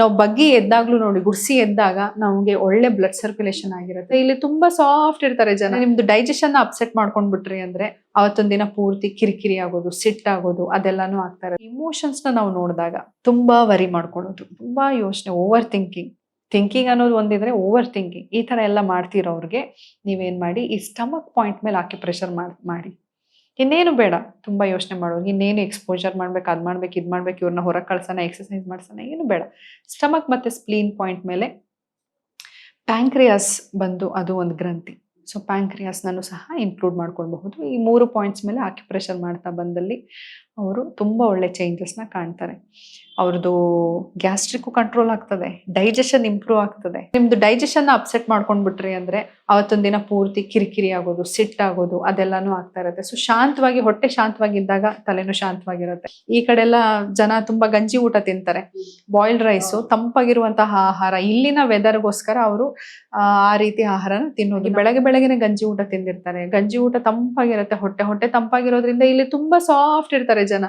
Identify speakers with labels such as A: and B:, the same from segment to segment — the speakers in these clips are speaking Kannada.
A: ನಾವು ಬಗ್ಗಿ ಎದ್ದಾಗ್ಲೂ ನೋಡಿ, ಗುಡ್ಸಿ ಎದ್ದಾಗ ನಮಗೆ ಒಳ್ಳೆ ಬ್ಲಡ್ ಸರ್ಕ್ಯುಲೇಷನ್ ಆಗಿರುತ್ತೆ. ಇಲ್ಲಿ ತುಂಬಾ ಸಾಫ್ಟ್ ಇರ್ತಾರೆ ಜನ. ನಿಮ್ದು ಡೈಜೆಷನ್ ಅಪ್ಸೆಟ್ ಮಾಡ್ಕೊಂಡ್ಬಿಟ್ರಿ ಅಂದ್ರೆ ಅವತ್ತೊಂದಿನ ದಿನ ಪೂರ್ತಿ ಕಿರಿಕಿರಿ ಆಗೋದು, ಸಿಟ್ ಆಗೋದು, ಅದೆಲ್ಲಾನು ಆಗ್ತಾರೆ ಇಮೋಷನ್ಸ್ನ ನಾವು ನೋಡಿದಾಗ ತುಂಬಾ ವರಿ ಮಾಡ್ಕೊಳ್ಳೋದು, ತುಂಬಾ ಯೋಚನೆ ಓವರ್ ಥಿಂಕಿಂಗ್ ಥಿಂಕಿಂಗ್ ಅನ್ನೋದು ಒಂದಿದ್ರೆ ಓವರ್ ಥಿಂಕಿಂಗ್ ಈ ತರ ಎಲ್ಲ ಮಾಡ್ತಿರೋರ್ಗೆ ನೀವೇನ್ ಮಾಡಿ, ಈ ಸ್ಟಮಕ್ ಪಾಯಿಂಟ್ ಮೇಲೆ ಹಾಕಿ ಪ್ರೆಷರ್ ಮಾಡಿ. ಇನ್ನೇನು ಬೇಡ. ತುಂಬಾ ಯೋಚನೆ ಮಾಡೋದು ಇನ್ನೇನು ಎಕ್ಸ್ಪೋಜರ್ ಮಾಡ್ಬೇಕು, ಅದು ಮಾಡ್ಬೇಕು, ಇದು ಮಾಡ್ಬೇಕು ಇವ್ರನ್ನ ಹೊರಗೆ ಕಳ್ಸೋಣ ಎಕ್ಸಸೈಸ್ ಮಾಡ್ಸೋಣ, ಏನು ಬೇಡ. ಸ್ಟಮಕ್ ಮತ್ತೆ ಸ್ಪ್ಲೀನ್ ಪಾಯಿಂಟ್ ಮೇಲೆ ಪ್ಯಾಂಕ್ರಿಯಾಸ್ ಬಂದು ಅದು ಒಂದು ಗ್ರಂಥಿ. ಸೊ ಪ್ಯಾಂಕ್ರಿಯಾಸ್ನೂ ಸಹ ಇನ್ಕ್ಲೂಡ್ ಮಾಡ್ಕೊಳ್ಬಹುದು. ಈ ಮೂರು ಪಾಯಿಂಟ್ಸ್ ಮೇಲೆ ಆಕ್ಯುಪ್ರೆಷರ್ ಪ್ರೆಷರ್ ಮಾಡ್ತಾ ಬಂದಲ್ಲಿ ಅವರು ತುಂಬ ಒಳ್ಳೆ ಚೇಂಜಸ್ನ ಕಾಣ್ತಾರೆ. ಅವ್ರದ್ದು ಗ್ಯಾಸ್ಟ್ರಿಕ್ ಕಂಟ್ರೋಲ್ ಆಗ್ತದೆ ಡೈಜೆಷನ್ ಇಂಪ್ರೂವ್ ಆಗ್ತದೆ. ನಿಮ್ದು ಡೈಜೆಷನ್ ಅಪ್ಸೆಟ್ ಮಾಡ್ಕೊಂಡ್ಬಿಟ್ರಿ ಅಂದ್ರೆ ಅವತ್ತೊಂದು ದಿನ ಪೂರ್ತಿ ಕಿರಿಕಿರಿ ಆಗೋದು ಸಿಟ್ ಆಗೋದು ಅದೆಲ್ಲಾನು ಆಗ್ತಾ ಇರುತ್ತೆ. ಸೊ ಶಾಂತವಾಗಿ ಹೊಟ್ಟೆ ಶಾಂತವಾಗಿದ್ದಾಗ ತಲೆನೂ ಶಾಂತವಾಗಿರುತ್ತೆ. ಈ ಕಡೆ ಎಲ್ಲ ಜನ ತುಂಬಾ ಗಂಜಿ ಊಟ ತಿಂತಾರೆ. ಬಾಯ್ಲ್ಡ್ ರೈಸ್ ತಂಪಾಗಿರುವಂತಹ ಆಹಾರ ಇಲ್ಲಿನ ವೆದರ್ಗೋಸ್ಕರ ಅವರು ಆ ರೀತಿ ಆಹಾರನ ತಿನ್ನೋದು. ಬೆಳಗ್ಗೆ ಬೆಳಗ್ಗೆನೆ ಗಂಜಿ ಊಟ ತಿಂದಿರ್ತಾರೆ. ಗಂಜಿ ಊಟ ತಂಪಾಗಿರುತ್ತೆ. ಹೊಟ್ಟೆ ಹೊಟ್ಟೆ ತಂಪಾಗಿರೋದ್ರಿಂದ ಇಲ್ಲಿ ತುಂಬಾ ಸಾಫ್ಟ್ ಇರ್ತಾರೆ ಜನ.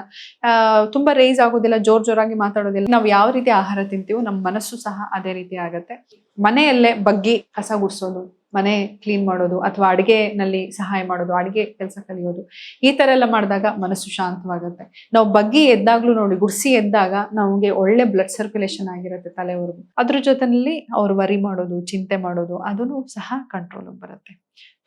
A: ತುಂಬಾ ರೇಸ್ ಆಗೋದಿಲ್ಲ ಜೋರ್ ಜೋರಾಗಿ ಮಾತಾಡೋದಿಲ್ಲ. ನಾವು ಯಾವ ರೀತಿ ಆಹಾರ ತಿಂತೀವೋ ನಮ್ಮ ಮನಸ್ಸು ಸಹ ಅದೇ ರೀತಿ ಆಗತ್ತೆ. ಮನೆಯಲ್ಲೇ ಬಗ್ಗಿ ಕಸ ಗುಡಿಸೋದು. ಮನೆ ಕ್ಲೀನ್ ಮಾಡೋದು ಅಥವಾ ಅಡಿಗೆನಲ್ಲಿ ಸಹಾಯ ಮಾಡೋದು, ಅಡಿಗೆ ಕೆಲಸ ಕಲಿಯೋದು, ಈ ತರ ಎಲ್ಲ ಮಾಡಿದಾಗ ಮನಸ್ಸು ಶಾಂತವಾಗುತ್ತೆ. ನಾವು ಬಗ್ಗಿ ಎದ್ದಾಗ್ಲೂ ನೋಡಿ, ಗುಡ್ಸಿ ಎದ್ದಾಗ ನಮಗೆ ಒಳ್ಳೆ ಬ್ಲಡ್ ಸರ್ಕ್ಯುಲೇಷನ್ ಆಗಿರುತ್ತೆ ತಲೆವರೆಗೂ. ಅದ್ರ ಜೊತೆಯಲ್ಲಿ ಅವ್ರು ವರಿ ಮಾಡೋದು, ಚಿಂತೆ ಮಾಡೋದು, ಅದನ್ನು ಸಹ ಕಂಟ್ರೋಲ್ ಬರುತ್ತೆ.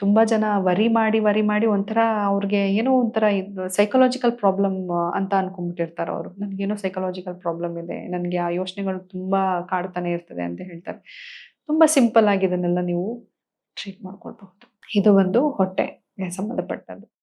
A: ತುಂಬಾ ಜನ ವರಿ ಮಾಡಿ ವರಿ ಮಾಡಿ ಒಂಥರ ಅವ್ರಿಗೆ ಏನೋ ಒಂಥರ ಇದು ಸೈಕಲಾಜಿಕಲ್ ಪ್ರಾಬ್ಲಮ್ ಅಂತ ಅನ್ಕೊಂಡ್ಬಿಟ್ಟಿರ್ತಾರೆ ಅವರು. ನನಗೇನೋ ಸೈಕಲಾಜಿಕಲ್ ಪ್ರಾಬ್ಲಮ್ ಇದೆ, ನನಗೆ ಆ ಯೋಚನೆಗಳು ತುಂಬಾ ಕಾಡ್ತಾನೆ ಇರ್ತದೆ ಅಂತ ಹೇಳ್ತಾರೆ. ತುಂಬಾ ಸಿಂಪಲ್ ಆಗಿ ಇದನ್ನೆಲ್ಲ ನೀವು ಟ್ರೀಟ್ ಮಾಡ್ಕೊಳ್ಬಹುದು. ಇದು ಒಂದು ಹೊಟ್ಟೆಗೆ ಸಂಬಂಧಪಟ್ಟದ್ದು.